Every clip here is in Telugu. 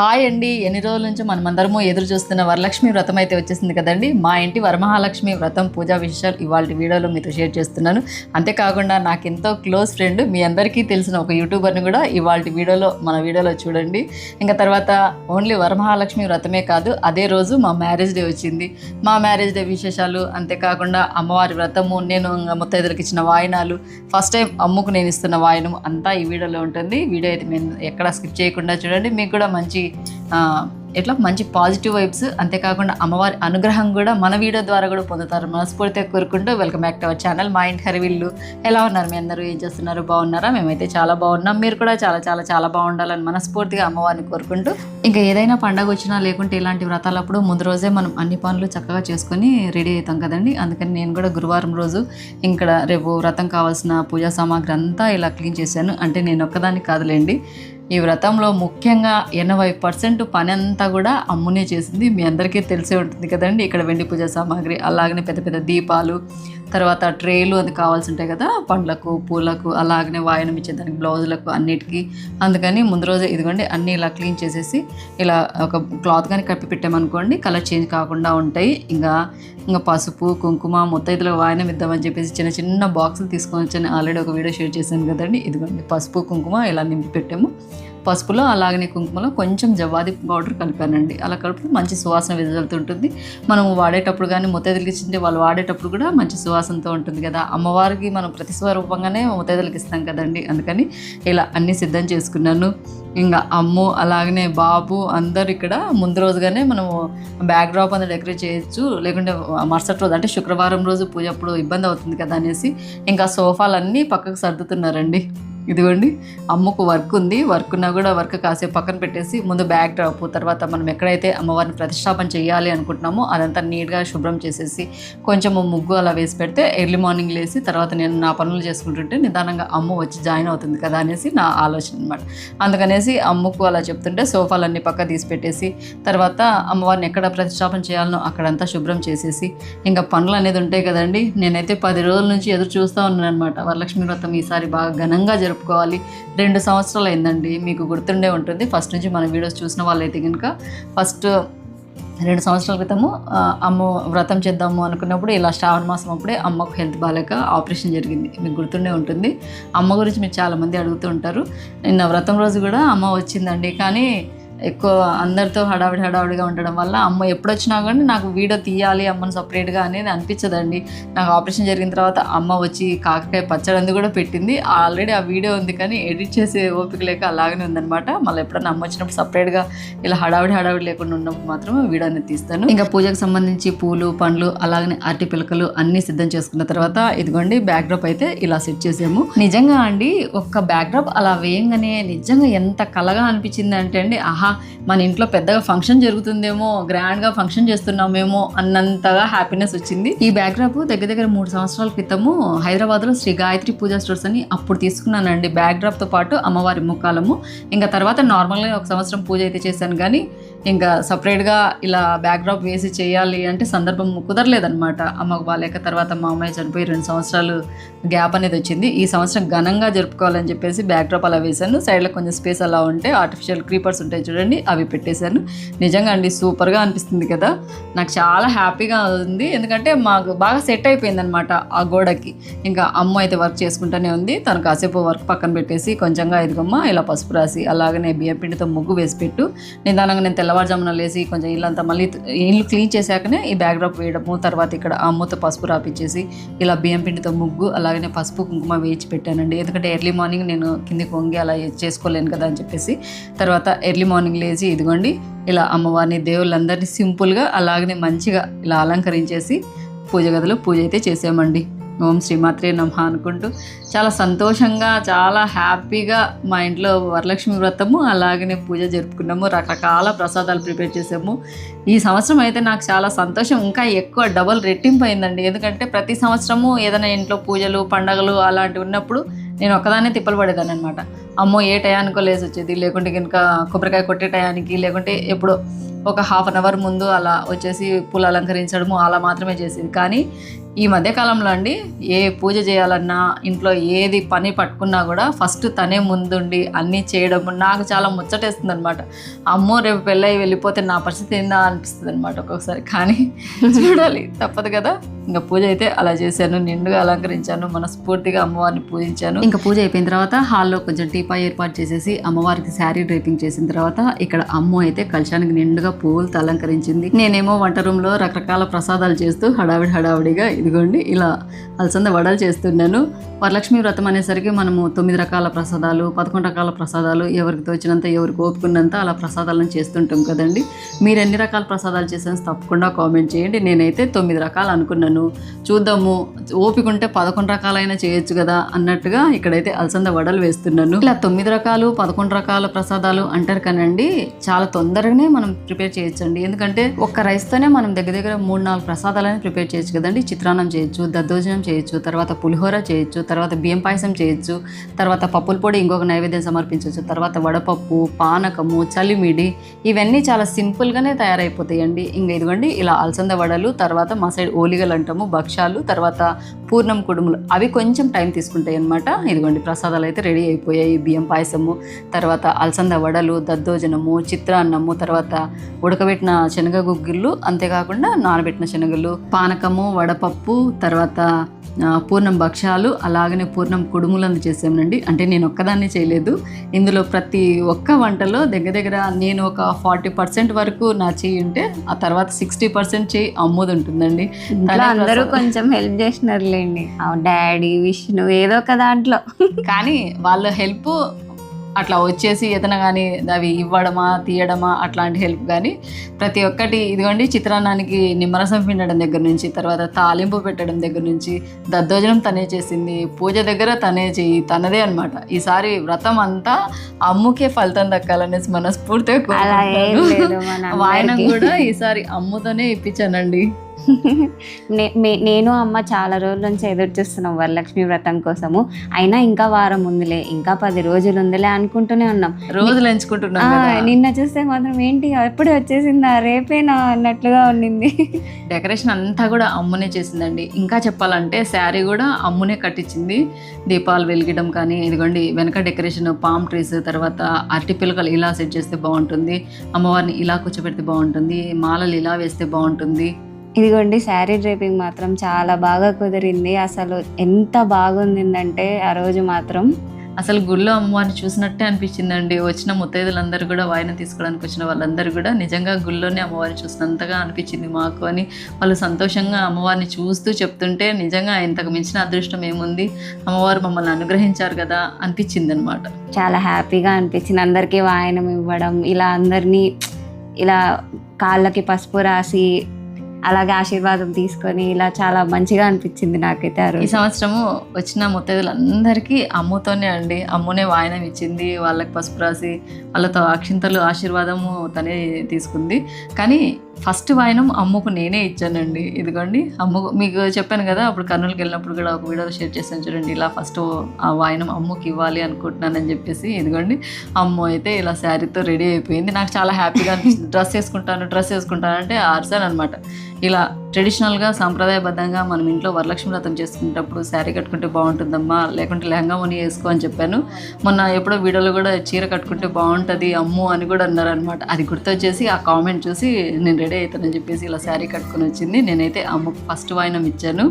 హాయ్ అండి. ఎన్ని రోజుల నుంచి మనమందరము ఎదురు చూస్తున్న వరలక్ష్మి వ్రతం అయితే వచ్చేసింది కదండి. మా ఇంటి వరమహాలక్ష్మి వ్రతం పూజా విషయాలు ఇవాళ వీడియోలో మీతో షేర్ చేస్తున్నాను. అంతేకాకుండా నాకు ఎంతో క్లోజ్ ఫ్రెండ్ మీ అందరికీ తెలిసిన ఒక యూట్యూబర్ని కూడా ఇవాళ వీడియోలో మన వీడియోలో చూడండి. ఇంకా తర్వాత ఓన్లీ వరమహాలక్ష్మి వ్రతమే కాదు అదే రోజు మా మ్యారేజ్ డే వచ్చింది. మా మ్యారేజ్ డే విశేషాలు అంతేకాకుండా అమ్మవారి వ్రతము నేను ముత్తైదులకు ఇచ్చిన వాయినాలు ఫస్ట్ టైం అమ్ముకు నేను ఇస్తున్న వాయనం అంతా ఈ వీడియోలో ఉంటుంది. వీడియో అయితే మేము ఎక్కడ స్కిప్ చేయకుండా చూడండి. మీకు కూడా మంచి ఎట్లా మంచి పాజిటివ్ వైబ్స్ అంతేకాకుండా అమ్మవారి అనుగ్రహం కూడా మన వీడియో ద్వారా కూడా పొందుతారు. మనస్ఫూర్తిగా కోరుకుంటూ welcome back to our channel. మా ఇంటి హరివిల్లు ఎలా ఉన్నారు? మీ అందరూ ఏం చేస్తున్నారు? బాగున్నారా? మేమైతే చాలా బాగున్నాం. మీరు కూడా చాలా చాలా చాలా బాగుండాలని మనస్ఫూర్తిగా అమ్మవారిని కోరుకుంటూ ఇంకా ఏదైనా పండగ వచ్చినా లేకుంటే ఇలాంటి వ్రతాలప్పుడు ముందు రోజే మనం అన్ని పనులు చక్కగా చేసుకొని రెడీ అవుతాం కదండి. అందుకని నేను కూడా గురువారం రోజు ఇక్కడ రేపు వ్రతం కావాల్సిన పూజా సామాగ్రి అంతా ఇలా క్లీన్ చేశాను. అంటే నేను ఒక్కదాన్ని కాదులేండి. ఈ వ్రతంలో ముఖ్యంగా ఎనభై పర్సెంట్ పని అంతా కూడా అమ్మునే చేసింది. మీ అందరికీ తెలిసే ఉంటుంది కదండి. ఇక్కడ వెండి పూజ సామాగ్రి అలాగనే పెద్ద పెద్ద దీపాలు తర్వాత ట్రేలు అది కావాల్సి ఉంటాయి కదా పండ్లకు పూలకు అలాగనే వాయనం ఇచ్చేదానికి బ్లౌజులకు అన్నిటికీ. అందుకని ముందు రోజే ఇదిగోండి అన్నీ ఇలా క్లీన్ చేసేసి ఇలా ఒక క్లాత్ కానీ కప్పి పెట్టామనుకోండి కలర్ చేంజ్ కాకుండా ఉంటాయి. ఇంకా ఇంకా పసుపు కుంకుమ ముత్తైదులకు వాయనం ఇద్దామని చెప్పేసి చిన్న చిన్న బాక్సులు తీసుకొని వచ్చాను. ఆల్రెడీ ఒక వీడియో షేర్ చేశాను కదండి. ఇదిగోండి పసుపు కుంకుమ ఇలా నింపి పెట్టాము. పసుపులో అలాగనే కుంకుమలో కొంచెం జవాది పౌడర్ కలిపానండి. అలా కలిపితే మంచి సువాసన వెదజల్లుతుంటుంది. మనం వాడేటప్పుడు కానీ ముత్తైదులకి ఇచ్చింటే వాళ్ళు వాడేటప్పుడు కూడా మంచి సువాసనతో ఉంటుంది కదా. అమ్మవారికి మనం ప్రతి స్వరూపంగానే ముత్తైదులకి ఇస్తాం కదండి. అందుకని ఇలా అన్నీ సిద్ధం చేసుకున్నాను. ఇంకా అమ్ము అలాగనే బాబు అందరు ఇక్కడ ముందు రోజుగానే మనము బ్యాక్ డ్రాప్ అంతా డెకరేట్ చేయొచ్చు. లేకుంటే మరుసటి రోజు అంటే శుక్రవారం రోజు పూజ అప్పుడు ఇబ్బంది అవుతుంది కదా అనేసి ఇంకా సోఫాలన్నీ పక్కకు సర్దుతున్నారండి. ఇదిగోండి అమ్మకు వర్క్ ఉంది. వర్క్ ఉన్నా కూడా వర్క్ కాసేపు పక్కన పెట్టేసి ముందు బ్యాక్ డ్రాప్ తర్వాత మనం ఎక్కడైతే అమ్మవారిని ప్రతిష్టాపన చేయాలి అనుకుంటున్నామో అదంతా నీట్గా శుభ్రం చేసేసి కొంచెం ముగ్గు అలా వేసి పెడితే ఎర్లీ మార్నింగ్ లేసి తర్వాత నేను నా పనులు చేసుకుంటుంటే నిదానంగా అమ్మ వచ్చి జాయిన్ అవుతుంది కదా అనేసి నా ఆలోచన అనమాట అందుకనేసి అమ్మకు అలా చెప్తుంటే సోఫాలన్నీ పక్క తీసి పెట్టేసి తర్వాత అమ్మవారిని ఎక్కడ ప్రతిష్టాపన చేయాలనో అక్కడంతా శుభ్రం చేసేసి ఇంకా పనులు అనేది ఉంటాయి కదండి. నేనైతే పది రోజుల నుంచి ఎదురు చూస్తూ ఉన్నాను అనమాట వరలక్ష్మి వ్రతం ఈసారి బాగా ఘనంగా జరుపుకోవాలి. రెండు సంవత్సరాలు అయిందండి. మీకు గుర్తుండే ఉంటుంది. ఫస్ట్ నుంచి మన వీడియోస్ చూసిన వాళ్ళైతే కనుక ఫస్ట్ రెండు సంవత్సరాల క్రితము అమ్మ వ్రతం చేద్దాము అనుకున్నప్పుడు ఇలా శ్రావణ మాసం అప్పుడే అమ్మకు హెల్త్ బాగాలేక ఆపరేషన్ జరిగింది. మీకు గుర్తుండే ఉంటుంది. అమ్మ గురించి మీరు చాలామంది అడుగుతూ ఉంటారు. నిన్న వ్రతం రోజు కూడా అమ్మ వచ్చిందండి. కానీ ఎక్కువ అందరితో హడావిడి హడావిడిగా ఉండడం వల్ల అమ్మ ఎప్పుడొచ్చినా కానీ నాకు వీడియో తీయాలి అమ్మని సపరేట్గా అనేది అనిపించదండి. నాకు ఆపరేషన్ జరిగిన తర్వాత అమ్మ వచ్చి కాకరకాయ పచ్చడి కూడా పెట్టింది. ఆల్రెడీ ఆ వీడియో ఉంది కానీ ఎడిట్ చేసే ఓపిక లేక అలాగనే ఉందన్నమాట. మళ్ళీ ఎప్పుడైనా అమ్మ వచ్చినప్పుడు సపరేట్గా ఇలా హడావిడి హడావిడి లేకుండా ఉన్నప్పుడు మాత్రమే వీడియో అనేది తీస్తాను. ఇంకా పూజకు సంబంధించి పూలు పండ్లు అలాగనే అరటి పిలకలు అన్నీ సిద్ధం చేసుకున్న తర్వాత ఇదిగోండి బ్యాక్ డ్రాప్ అయితే ఇలా సెట్ చేసాము. నిజంగా అండి ఒక్క బ్యాక్ డ్రాప్ అలా వేయంగానే నిజంగా ఎంత కలగా అనిపించింది అంటే అండి ఆహా మన ఇంట్లో పెద్దగా ఫంక్షన్ జరుగుతుందేమో గ్రాండ్గా ఫంక్షన్ చేస్తున్నామేమో అన్నంతగా హ్యాపీనెస్ వచ్చింది. ఈ బ్యాక్ డ్రాప్ దగ్గర దగ్గర మూడు సంవత్సరాల క్రితము హైదరాబాద్లో శ్రీ గాయత్రి పూజా స్టోర్స్ అని అప్పుడు తీసుకున్నానండి. బ్యాక్ డ్రాప్తో పాటు అమ్మవారి ముఖాలము. ఇంకా తర్వాత నార్మల్గా ఒక సంవత్సరం పూజ అయితే చేశాను. కానీ ఇంకా సపరేట్గా ఇలా బ్యాక్ డ్రాప్ వేసి చేయాలి అంటే సందర్భం కుదరలేదనమాట అమ్మకు బాగాలేక తర్వాత మా అమ్మాయి చనిపోయి రెండు సంవత్సరాలు గ్యాప్ అనేది వచ్చింది. ఈ సంవత్సరం ఘనంగా జరుపుకోవాలని చెప్పేసి బ్యాక్ డ్రాప్ అలా వేశాను. సైడ్లో కొంచెం స్పేస్ అలా ఉంటే ఆర్టిఫిషియల్ క్రీపర్స్ ఉంటాయి చూడండి అవి పెట్టేశాను. నిజంగా అండి సూపర్గా అనిపిస్తుంది కదా. నాకు చాలా హ్యాపీగా ఉంది. ఎందుకంటే మాకు బాగా సెట్ అయిపోయింది అనమాట ఆ గోడకి. ఇంకా అమ్మ అయితే వర్క్ చేసుకుంటూనే ఉంది. తను కాసేపు వర్క్ పక్కన పెట్టేసి కొంచెంగా ఇదిగమ్మ ఇలా పసుపు రాసి అలాగనే బియ్యం పిండితో ముగ్గు వేసి పెట్టు. నిదానంగా నేను తెల్లవారుజామున లేసి కొంచెం ఇల్లంతా మళ్ళీ ఇల్లు క్లీన్ చేశాకనే ఈ బ్యాగ్ డ్రాప్ వేయడము తర్వాత ఇక్కడ అమ్మతో పసుపు రాపిచ్చేసి ఇలా బియ్యం పిండితో ముగ్గు అలాగనే పసుపు కుంకుమ వేయించి పెట్టానండి. ఎందుకంటే ఎర్లీ మార్నింగ్ నేను కిందికి వంగి అలా చేసుకోలేను కదా అని చెప్పేసి. తర్వాత ఎర్లీ మార్నింగ్ లేచి ఇదిగోండి ఇలా అమ్మవారిని దేవుళ్ళందరినీ సింపుల్గా అలాగనే మంచిగా ఇలా అలంకరించేసి పూజ గదిలో పూజ అయితే చేసామండి ఓం శ్రీమాత్రే నమ అనుకుంటూ చాలా సంతోషంగా చాలా హ్యాపీగా మా ఇంట్లో వరలక్ష్మి వ్రతము అలాగనే పూజ జరుపుకున్నాము రకరకాల ప్రసాదాలు ప్రిపేర్ చేసాము. ఈ సంవత్సరం అయితే నాకు చాలా సంతోషం. ఇంకా ఎక్కువ డబల్ రెట్టింపు అయిందండి. ఎందుకంటే ప్రతి సంవత్సరము ఏదైనా ఇంట్లో పూజలు పండగలు అలాంటివి ఉన్నప్పుడు నేను ఒక్కదాన్నే తిప్పలు పడేదాన్ని అనమాట అమ్మో ఏ టయానికో లేసి వచ్చేది. లేకుంటే కనుక కొబ్బరికాయ కొట్టే టయానికి లేకుంటే ఎప్పుడో ఒక హాఫ్ అన్ అవర్ ముందు అలా వచ్చేసి పూలు అలంకరించడము అలా మాత్రమే చేసేది. కానీ ఈ మధ్యకాలంలో అండి ఏ పూజ చేయాలన్నా ఇంట్లో ఏది పని పట్టుకున్నా కూడా ఫస్ట్ తనే ముందుండి అన్నీ చేయడం నాకు చాలా ముచ్చటేస్తుంది అనమాట అమ్మో రేపు పెళ్ళయి వెళ్ళిపోతే నా పరిస్థితి ఏందా అనిపిస్తుంది అనమాట ఒక్కొక్కసారి. కానీ చూడాలి తప్పదు కదా. ఇంకా పూజ అయితే అలా చేశాను నిండుగా అలంకరించాను మనస్ఫూర్తిగా అమ్మవారిని పూజించాను. ఇంకా పూజ అయిపోయిన తర్వాత హాల్లో కొంచెం టీపా ఏర్పాటు చేసేసి అమ్మవారికి శారీ డ్రైపింగ్ చేసిన తర్వాత ఇక్కడ అమ్మ అయితే కలశానికి నిండుగా పువ్వులతో అలంకరించింది. నేనేమో వంట రూమ్లో రకరకాల ప్రసాదాలు చేస్తూ హడావిడి హడావిడిగా ఇదిగోండి ఇలా అలసంద వడలు చేస్తున్నాను. వరలక్ష్మి వ్రతం అనేసరికి మనము తొమ్మిది రకాల ప్రసాదాలు పదకొండు రకాల ప్రసాదాలు ఎవరికి తోచినంత ఎవరికి ఓపుకున్నంత అలా ప్రసాదాలను చేస్తుంటాం కదండి. మీరు ఎన్ని రకాల ప్రసాదాలు చేసాను తప్పకుండా కామెంట్ చేయండి. నేనైతే తొమ్మిది రకాలు అనుకున్నాను. చూద్దాము ఓపిక ఉంటే పదకొండు రకాలైనా చేయొచ్చు కదా అన్నట్టుగా ఇక్కడైతే అలసంద వడలు వేస్తున్నాను. ఇలా తొమ్మిది రకాలు పదకొండు రకాల ప్రసాదాలు అంటారు కానండి చాలా తొందరగానే మనం ప్రిపేర్ చేయొచ్చండి. ఎందుకంటే ఒక్క రైస్తోనే మనం దగ్గర దగ్గర మూడు నాలుగు ప్రసాదాలని ప్రిపేర్ చేయొచ్చు కదండి. చిత్రాన్నం చేయొచ్చు దద్దోజనం చేయొచ్చు తర్వాత పులిహోర చేయొచ్చు తర్వాత బియ్యం పాయసం చేయొచ్చు తర్వాత పప్పుల పొడి ఇంకొక నైవేద్యం సమర్పించవచ్చు తర్వాత వడపప్పు పానకము చలిమిడి ఇవన్నీ చాలా సింపుల్గానే తయారైపోతాయండి. ఇంకా ఇదిగోండి ఇలా అలసంద వడలు తర్వాత మా సైడ్ ఓలిగలు అంటాము భక్ష్యాలు తర్వాత పూర్ణం కుడుములు అవి కొంచెం టైం తీసుకుంటాయి అనమాట ఇదిగోండి ప్రసాదాలు అయితే రెడీ అయిపోయాయి. బియ్యం పాయసము తర్వాత అలసంద వడలు దద్దోజనము చిత్రాన్నము తర్వాత ఉడకబెట్టిన శనగ గుగ్గిళ్ళు అంతేకాకుండా నానబెట్టిన శనగలు పానకము వడపప్పు తర్వాత పూర్ణం భక్ష్యాలు అలాగనే పూర్ణం కుడుములను చేసామండి అంటే నేను ఒక్కదాన్ని చేయలేదు. ఇందులో ప్రతి ఒక్క వంటలో దగ్గర దగ్గర నేను ఒక ఫార్టీ పర్సెంట్ వరకు నా చెయ్యి ఉంటే ఆ తర్వాత సిక్స్టీ పర్సెంట్ చెయ్యి అమ్ముది ఉంటుందండి అందరూ. కొంచెం హెల్ప్ చేసినారులేండి. డాడీ విష్ణు ఏదో ఒక దాంట్లో. కానీ వాళ్ళ హెల్ప్ అట్లా వచ్చేసి ఏదైనా కానీ అవి ఇవ్వడమా తీయడమా అట్లాంటి హెల్ప్ కానీ ప్రతి ఒక్కటి ఇదిగోండి చిత్రాన్నానికి నిమ్మరసం పిండడం దగ్గర నుంచి తర్వాత తాలింపు పెట్టడం దగ్గర నుంచి దద్దోజనం తనే చేసింది పూజ దగ్గర తనే చెయ్యి తనదే అనమాట ఈసారి వ్రతం అంతా అమ్ముకే ఫలితం దక్కాలనేసి మనస్ఫూర్తిగా వాయనం. కూడా ఈసారి అమ్ముతోనే ఇప్పించానండి. నేను అమ్మ చాలా రోజుల నుంచి ఎదురు చూస్తున్నాం వరలక్ష్మి వ్రతం కోసము. అయినా ఇంకా వారం ఉందిలే ఇంకా పది రోజులు ఉందిలే అనుకుంటూనే ఉన్నాం. రోజులు ఎంచుకుంటున్నాం నిన్న చూస్తే మాత్రం ఏంటి అప్పుడే వచ్చేసిందా రేపేనా అన్నట్లుగా ఉండింది. డెకరేషన్ అంతా కూడా అమ్మునే చేసిందండి. ఇంకా చెప్పాలంటే శారీ కూడా అమ్మునే కట్టించింది. దీపాలు వెలిగడం కానీ ఇదిగోండి వెనక డెకరేషన్ పామ్ ట్రీస్ తర్వాత అరటి పిలకలు ఇలా సెట్ చేస్తే బాగుంటుంది. అమ్మవారిని ఇలా కూర్చోబెడితే బాగుంటుంది. మాలలు ఇలా వేస్తే బాగుంటుంది. ఇదిగోండి శారీ డ్రైపింగ్ మాత్రం చాలా బాగా కుదిరింది. అసలు ఎంత బాగుందంటే ఆ రోజు మాత్రం. అసలు గుళ్ళో అమ్మవారిని చూసినట్టే అనిపించిందండి. వచ్చిన ముత్తైదులందరూ కూడా వాయన తీసుకోవడానికి వచ్చిన వాళ్ళందరూ కూడా నిజంగా గుళ్ళోనే అమ్మవారిని చూసినంతగా అనిపించింది మాకు అని. వాళ్ళు సంతోషంగా అమ్మవారిని చూస్తూ చెప్తుంటే నిజంగా ఇంతకు మించిన అదృష్టం ఏముంది? అమ్మవారు మమ్మల్ని అనుగ్రహించారు కదా అనిపించింది అనమాట చాలా హ్యాపీగా అనిపించింది. అందరికీ వాయనం ఇవ్వడం ఇలా అందరినీ ఇలా కాళ్ళకి పసుపు రాసి అలాగే ఆశీర్వాదం తీసుకొని ఇలా చాలా మంచిగా అనిపించింది నాకైతే ఈ సంవత్సరము వచ్చిన ముత్తైదులందరికీ అమ్ముతోనే అండి. అమ్మునే వాయనం ఇచ్చింది వాళ్ళకి పసుపు రాసి వాళ్ళతో అక్షింతలు ఆశీర్వాదము తనే తీసుకుంది. కానీ ఫస్ట్ వాయనం అమ్మకు నేనే ఇచ్చానండి. ఇదిగోండి అమ్మకు మీకు చెప్పాను కదా అప్పుడు కర్నూలుకి వెళ్ళినప్పుడు కూడా ఒక వీడియో షేర్ చేశాను చూడండి ఇలా ఫస్ట్ ఆ వాయనం అమ్మకి ఇవ్వాలి అనుకుంటున్నానని చెప్పేసి ఇదిగోండి అమ్మ అయితే ఇలా శారీతో రెడీ అయిపోయింది. నాకు చాలా హ్యాపీగా అనిపిస్తుంది డ్రెస్ వేసుకుంటాను డ్రెస్ వేసుకుంటాను అంటే ఆర్సాను అనమాట ఇలా ట్రెడిషనల్గా సాంప్రదాయబద్ధంగా మనం ఇంట్లో వరలక్ష్మి వ్రతం చేసుకునేటప్పుడు శారీ కట్టుకుంటే బాగుంటుందమ్మా లేకుంటే లెహంగా ముని వేసుకో అని చెప్పాను. మొన్న ఎప్పుడో వీడియోలో కూడా చీర కట్టుకుంటే బాగుంటుంది అమ్ము అని కూడా అన్నారు అనమాట అది గుర్తొచ్చేసి ఆ కామెంట్ చూసి నేను రెడీ అవుతానని చెప్పేసి ఇలా శారీ కట్టుకొని వచ్చింది. నేనైతే అమ్మకు ఫస్ట్ వాయినం ఇచ్చాను.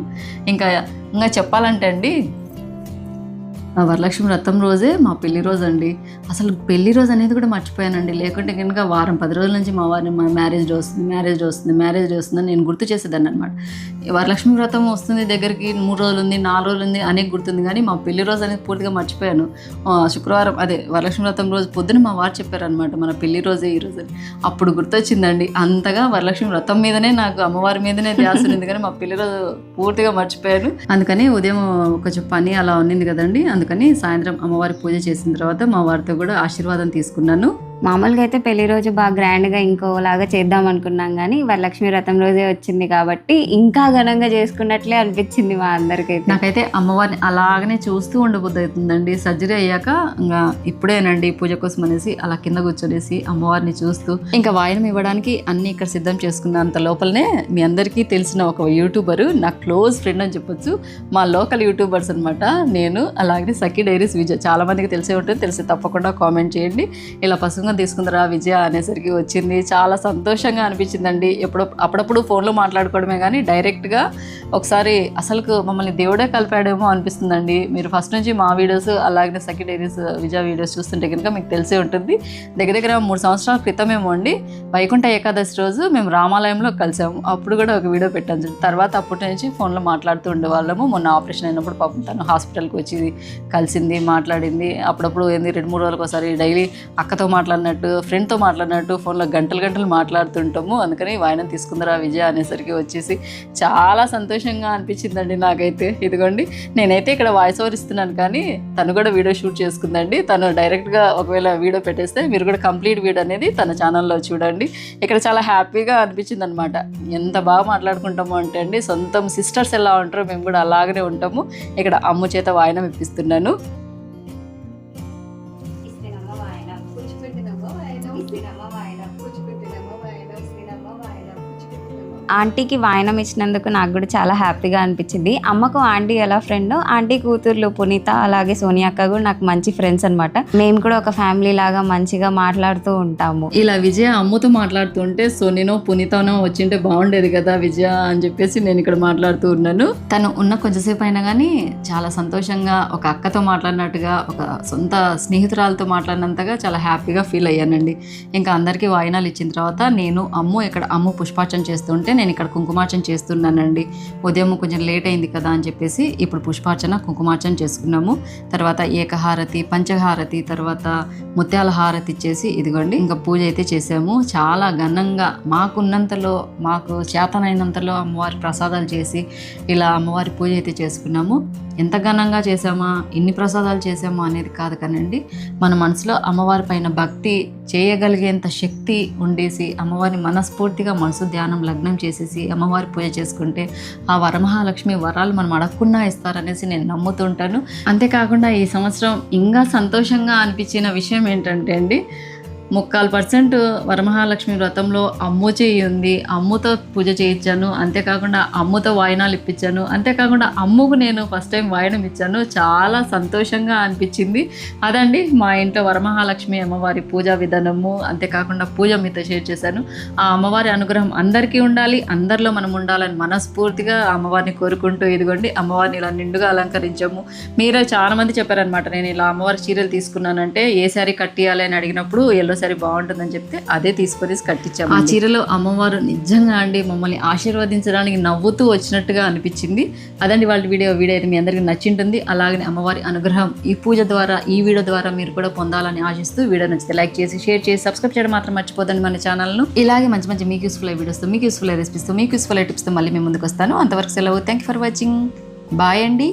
ఇంకా ఇంకా చెప్పాలంటే అండి వరలక్ష్మి వ్రతం రోజే మా పెళ్ళి రోజు అండి అసలు పెళ్ళి రోజు అనేది కూడా మర్చిపోయానండి. లేకుంటే కనుక వారం పది రోజుల నుంచి మా వారిని మా మ్యారేజ్ వస్తుంది మ్యారేజ్ వస్తుంది మ్యారేజ్ వస్తుందని నేను గుర్తు చేసేదాన్ని అనమాట వరలక్ష్మి వ్రతం వస్తుంది దగ్గరికి మూడు రోజులు ఉంది నాలుగు రోజులు ఉంది అనేక గుర్తుంది. కానీ మా పెళ్ళి రోజు అనేది పూర్తిగా మర్చిపోయాను. శుక్రవారం అదే వరలక్ష్మి వ్రతం రోజు పొద్దున మా వారు చెప్పారనమాట మన పెళ్ళి రోజే ఈ రోజు అప్పుడు గుర్తొచ్చిందండి. అంతగా వరలక్ష్మి వ్రతం మీదనే నాకు అమ్మవారి మీదనే ధ్యాస ఉంది. కానీ మా పెళ్ళి రోజు పూర్తిగా మర్చిపోయాను. అందుకని ఉదయం కొంచెం పని అలా ఉన్నింది కదండి. అందుకని సాయంత్రం అమ్మవారి పూజ చేసిన తర్వాత మా వారితో కూడా ఆశీర్వాదం తీసుకున్నాను. మామూలుగా అయితే పెళ్ళి రోజు బాగా గ్రాండ్గా ఇంకోలాగా చేద్దాం అనుకున్నాం కానీ వరలక్ష్మి వ్రతం రోజే వచ్చింది కాబట్టి ఇంకా ఘనంగా చేసుకున్నట్లే అనిపించింది మా అందరికైతే. నాకైతే అమ్మవారిని అలాగనే చూస్తూ ఉండబుద్ధి అవుతుందండి సర్జరీ అయ్యాక ఇంకా ఇప్పుడేనండి పూజ కోసం అనేసి అలా కింద కూర్చొనేసి అమ్మవారిని చూస్తూ ఇంకా వాయనం ఇవ్వడానికి అన్ని ఇక్కడ సిద్ధం చేసుకున్న అంత లోపలనే మీ అందరికీ తెలిసిన ఒక యూట్యూబర్ నా క్లోజ్ ఫ్రెండ్ అని చెప్పొచ్చు. మా లోకల్ యూట్యూబర్స్ అనమాట నేను అలాగే సఖీ డైరీస్ విజయ్ చాలామందికి తెలిసే ఉంటుంది. తెలిసి తప్పకుండా కామెంట్ చేయండి. ఇలా పసుపుగా తీసుకుందరా విజయ అనేసరికి వచ్చింది. చాలా సంతోషంగా అనిపించిందండి. ఎప్పుడు అప్పుడప్పుడు ఫోన్లో మాట్లాడుకోవడమే కానీ డైరెక్ట్గా ఒకసారి అసలు మమ్మల్ని దేవుడే కలిపాడేమో అనిపిస్తుందండి. మీరు ఫస్ట్ నుంచి మా వీడియోస్ అలాగే సెకండ్ డైరీస్ విజయ వీడియోస్ చూస్తుంటే కనుక మీకు తెలిసే ఉంటుంది. దగ్గర దగ్గర మూడు సంవత్సరాల క్రితమేమో అండి వైకుంఠ ఏకాదశి రోజు మేము రామాలయంలో కలిసాము. అప్పుడు కూడా ఒక వీడియో పెట్టాను తర్వాత అప్పటి నుంచి ఫోన్లో మాట్లాడుతూ ఉండేవాళ్ళము. మొన్న ఆపరేషన్ అయినప్పుడు పాపం తను హాస్పిటల్కి వచ్చి కలిసింది మాట్లాడింది. అప్పుడప్పుడు ఏంది రెండు మూడు రోజులకు ఒకసారి డైలీ అక్కతో మాట్లాడినట్టు ఫ్రెండ్తో మాట్లాడినట్టు ఫోన్లో గంటలు గంటలు మాట్లాడుతుంటాము. అందుకని వాయనం తీసుకుందరా విజయ అనేసరికి వచ్చేసి చాలా సంతోషంగా అనిపించిందండి నాకైతే. ఇదిగోండి నేనైతే ఇక్కడ వాయిస్ ఓవర్ ఇస్తున్నాను కానీ తను కూడా వీడియో షూట్ చేసుకుందండి. తను డైరెక్ట్గా ఒకవేళ వీడియో పెట్టేస్తే మీరు కూడా కంప్లీట్ వీడియో అనేది తన ఛానల్లో చూడండి. ఇక్కడ చాలా హ్యాపీగా అనిపించింది అనమాట ఎంత బాగా మాట్లాడుకుంటాము అంటే అండి సొంతం సిస్టర్స్ ఎలా ఉంటారో మేము కూడా అలాగనే ఉంటాము. ఇక్కడ అమ్ము చేత వాయనం ఇప్పిస్తున్నాను. ఆంటీకి వాయనం ఇచ్చినందుకు నాకు కూడా చాలా హ్యాపీగా అనిపించింది. అమ్మకు ఆంటీ ఎలా ఫ్రెండ్ ఆంటీ కూతుర్లు పునీత అలాగే సోనియా అక్క కూడా నాకు మంచి ఫ్రెండ్స్ అనమాట మేము కూడా ఒక ఫ్యామిలీ లాగా మంచిగా మాట్లాడుతూ ఉంటాము. ఇలా విజయ అమ్మతో మాట్లాడుతుంటే సోనినో పునీతనో వచ్చింటే బాగుండేది కదా విజయ అని చెప్పేసి నేను ఇక్కడ మాట్లాడుతూ ఉన్నాను. తను ఉన్న కొంచెంసేపు అయినా కానీ చాలా సంతోషంగా ఒక అక్కతో మాట్లాడినట్టుగా ఒక సొంత స్నేహితురాలతో మాట్లాడినంతగా చాలా హ్యాపీగా ఫీల్ అయ్యానండి. ఇంకా అందరికీ వాయినాలు ఇచ్చిన తర్వాత నేను అమ్ము ఇక్కడ అమ్ము పుష్పార్చన చేస్తుంటే నేను ఇక్కడ కుంకుమార్చన చేస్తున్నానండి. ఉదయం కొంచెం లేట్ అయింది కదా అని చెప్పేసి ఇప్పుడు పుష్పార్చన కుంకుమార్చన చేసుకున్నాము. తర్వాత ఏకహారతి పంచహారతి తర్వాత ముత్యాల హారతి ఇచ్చేసి ఇదిగోండి ఇంకా పూజ అయితే చేసాము చాలా ఘనంగా మాకున్నంతలో మాకు చేతనైనంతలో అమ్మవారి ప్రసాదాలు చేసి ఇలా అమ్మవారి పూజ అయితే చేసుకున్నాము. ఎంత ఘనంగా చేసామా ఇన్ని ప్రసాదాలు చేసామా అనేది కాదు కానండి మన మనసులో అమ్మవారి పైన భక్తి చేయగలిగేంత శక్తి ఉండేసి అమ్మవారిని మనస్ఫూర్తిగా మనసు ధ్యానం లగ్నం చేసేసి అమ్మవారి పూజ చేసుకుంటే ఆ వరమహాలక్ష్మి వరాలు మనం అడగకుండా ఇస్తారనేసి నేను నమ్ముతుంటాను. అంతేకాకుండా ఈ సంవత్సరం ఇంకా సంతోషంగా అనిపించిన విషయం ఏంటంటే అండి ముక్కాలు పర్సెంట్ వరమహాలక్ష్మి వ్రతంలో అమ్ము చేయి ఉంది. అమ్ముతో పూజ చేయించాను. అంతేకాకుండా అమ్ముతో వాయనాలు ఇప్పించాను. అంతేకాకుండా అమ్ముకు నేను ఫస్ట్ టైం వాయనం ఇచ్చాను. చాలా సంతోషంగా అనిపించింది. అదండి మా ఇంట్లో వరమహాలక్ష్మి అమ్మవారి పూజా విధానము. అంతేకాకుండా పూజ మీతో షేర్ చేశాను. ఆ అమ్మవారి అనుగ్రహం అందరికీ ఉండాలి. అందరిలో మనం ఉండాలని మనస్ఫూర్తిగా అమ్మవారిని కోరుకుంటూ ఇదిగోండి అమ్మవారిని ఇలా నిండుగా అలంకరించాము. మీరే చాలా మంది చెప్పారనమాట నేను ఇలా అమ్మవారి చీరలు తీసుకున్నానంటే ఏ శారీ కట్టియాలి అని అడిగినప్పుడు ఎల్లో శారీ బాగుంటుందని చెప్తే అదే తీసుకొని కట్టించాము ఆ చీరలో అమ్మవారు నిజంగా అండి మమ్మల్ని ఆశీర్వదించడానికి నవ్వుతూ వచ్చినట్టుగా అనిపించింది. అదండి వాళ్ళ వీడియో. వీడియో అయితే మీ అందరికీ నచ్చింటుంది. అలాగే అమ్మవారి అనుగ్రహం ఈ పూజ ద్వారా ఈ వీడియో ద్వారా మీరు కూడా పొందాలని ఆశిస్తూ వీడియో నచ్చితే లైక్ చేసి షేర్ చేసి సబ్స్క్రైబ్ చేయడం మాత్రం మర్చిపోదండి మన ఛానల్ను. ఇలాగే మంచి మంచి మీకు యూస్ఫుల్ వీడియోస్తో మీకు యూస్ఫుల్ రెసిపీస్తో మీకు యూస్ఫుల్ టిప్స్తో మళ్ళీ మేము ముందుకు వస్తాను. అంతవరకు సెలవు. థ్యాంక్ ఫర్ వాచింగ్ బాయ్ అండి.